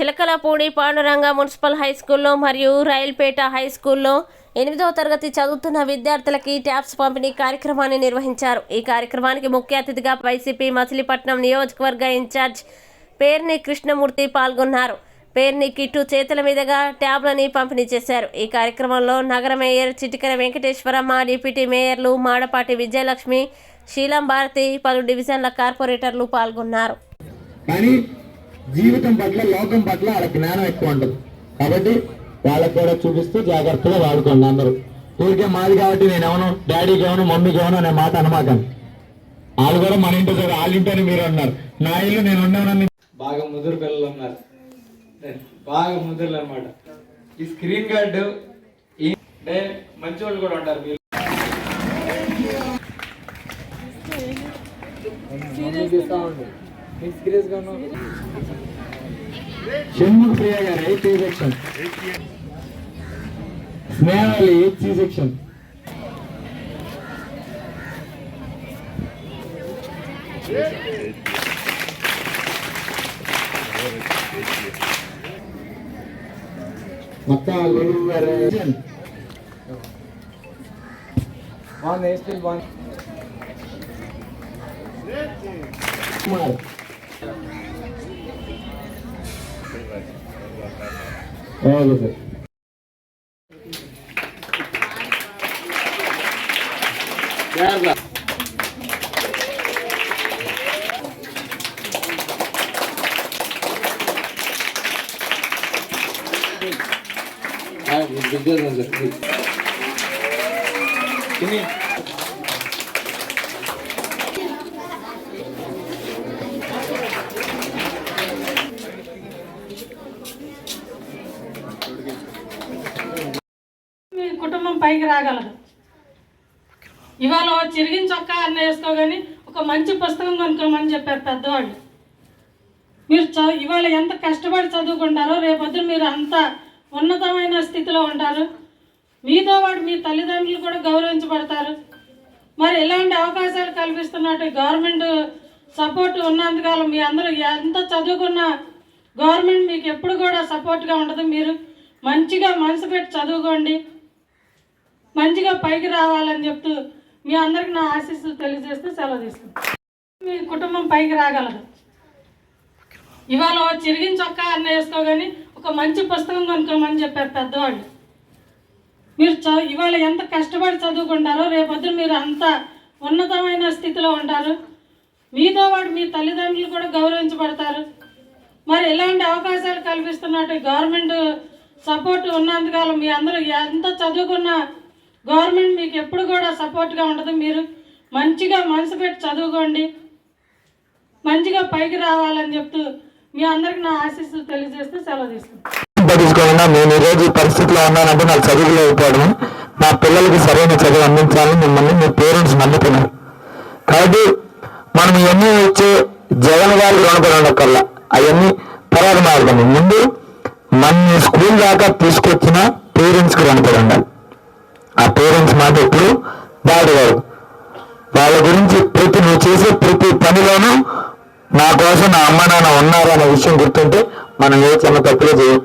Chilakalapudi Panduranga municipal high స్కూల్లో మరియు Railpet high స్కూల్లో ఎనిమిదవ తరగతి చదువుతున్న విద్యార్థులకి ట్యాబ్స్ పంపిణీ కార్యక్రమాన్ని నిర్వహించారు. ఈ కార్యక్రమానికి ముఖ్య అతిథిగా వైసీపీ మచిలీపట్నం నియోజకవర్గ ఇన్ఛార్జ్ పేర్ని కృష్ణమూర్తి పాల్గొన్నారు. పేర్ని కిట్టు చేతుల మీదుగా ట్యాబ్లని పంపిణీ చేశారు. ఈ కార్యక్రమంలో నగర మేయర్ చిటికర వెంకటేశ్వరమ్మ డిప్యూటీ మేయర్లు మాడపాటి విజయలక్ష్మి శీలం భారతి పలు డివిజన్ల కార్పొరేటర్లు పాల్గొన్నారు. జీవితం పట్ల లోకం పట్ల వాళ్ళ జ్ఞానం ఎక్కువ ఉంటుంది. కాబట్టి వాళ్ళకి కూడా చూపిస్తూ జాగ్రత్తగా వాడుకోండి అందరూ. ఊరికే మాది కాబట్టి నేను ఎవను డాడీకి ఎవను మమ్మీకి ఎవను అనే మాట అనమాకండి. వాళ్ళు కూడా మన ఇంటి దగ్గర వాళ్ళ ఇంటని మీరు అన్నారు నా ఇల్లు నేను ఉన్నానని బాగా ముదురు పిల్లలు ఉన్నారు. బాగా ముదురులు అనమాట ఈ స్క్రీన్ గార్డు అంటే మంచి వాళ్ళు కూడా ఉంటారు మీరు. సీరియస్గా ఉన్నావు Shanmukha Priya garu eighth section Snehali eighth section మొత్తం గురువు గారు బాగుంది ఏ స్టిల్ బాగుంది కుమార్ ఓకే సార్ తిని మీ కుటుంబం పైకి రాగలదు ఇవాళ చిరిగిన చొక్కా అన్న వేసుకోగాని ఒక మంచి పుస్తకం కొనుక్కోమని చెప్పారు పెద్దవాళ్ళు. మీరు చ ఇవాళ ఎంత కష్టపడి చదువుకుంటారో రేపొద్దు మీరు అంత ఉన్నతమైన స్థితిలో ఉంటారు. మీతో పాటు మీ తల్లిదండ్రులు కూడా గౌరవించబడతారు. మరి ఇలాంటి అవకాశాలు కల్పిస్తున్నట్టు గవర్నమెంట్ సపోర్ట్ ఉన్నంతకాలం మీ అందరూ ఎంత చదువుకున్నా గవర్నమెంట్ మీకు ఎప్పుడు కూడా సపోర్ట్గా ఉండదు. మీరు మంచిగా మనసు పెట్టి చదువుకోండి. మంచిగా పైకి రావాలని చెప్తూ మీ అందరికి నా ఆశీస్సులు తెలియజేస్తూ సెలవు తీసుకుంటాను మీ కుటుంబం పైకి రాగలదు. ఇవాళ చిరిగిన చొక్కా అన్న వేసుకోగాని ఒక మంచి పుస్తకం కొనుక్కోమని చెప్పారు పెద్దవాళ్ళు. మీరు చదువు ఇవాళ ఎంత కష్టపడి చదువుకుంటారో రేపొద్దున మీరు అంత ఉన్నతమైన స్థితిలో ఉంటారు. మీతో పాటు మీ తల్లిదండ్రులు కూడా గౌరవించబడతారు. మరి ఇలాంటి అవకాశాలు కల్పిస్తున్నట్టు గవర్నమెంట్ సపోర్ట్ ఉన్నంతకాలం మీ అందరూ ఎంత చదువుకున్నా గవర్నమెంట్ మీకు ఎప్పుడు కూడా సపోర్ట్గా ఉండదు. మీరు మంచిగా మనసు పెట్టి చదువుకోండి. మంచిగా పైకి రావాలని చెప్తూ మీ అందరికి నా ఆశీస్సులు తెలియజేస్తూ సెలవు తీసుకుంటాను నేను ఈ రోజు పరిస్థితిలో ఉన్నానంటే నాకు చదువులో అయిపోవడం నా పిల్లలకి సరైన చదువు అందించాలని మిమ్మల్ని మీ పేరెంట్స్ నమ్ముతున్నారు. కాబట్టి మనం ఇవన్నీ వచ్చే జగన్ గారి రుణపడి ఉండకల్లా అవన్నీ తర్వాత మారుతాము ముందు మన స్కూల్ దాకా తీసుకొచ్చిన పేరెంట్స్కి రుణపడి ఉండాలి ఆ పేరెంట్స్ మాట ఎప్పుడు? దాటగారు వాళ్ళ గురించి ప్రతి నువ్వు చేసే ప్రతి పనిలోనూ నా కోసం నా అమ్మ నాన్న ఉన్నారు అనే విషయం గుర్తుంటే మనం ఏ చిన్న తప్పులే చేయం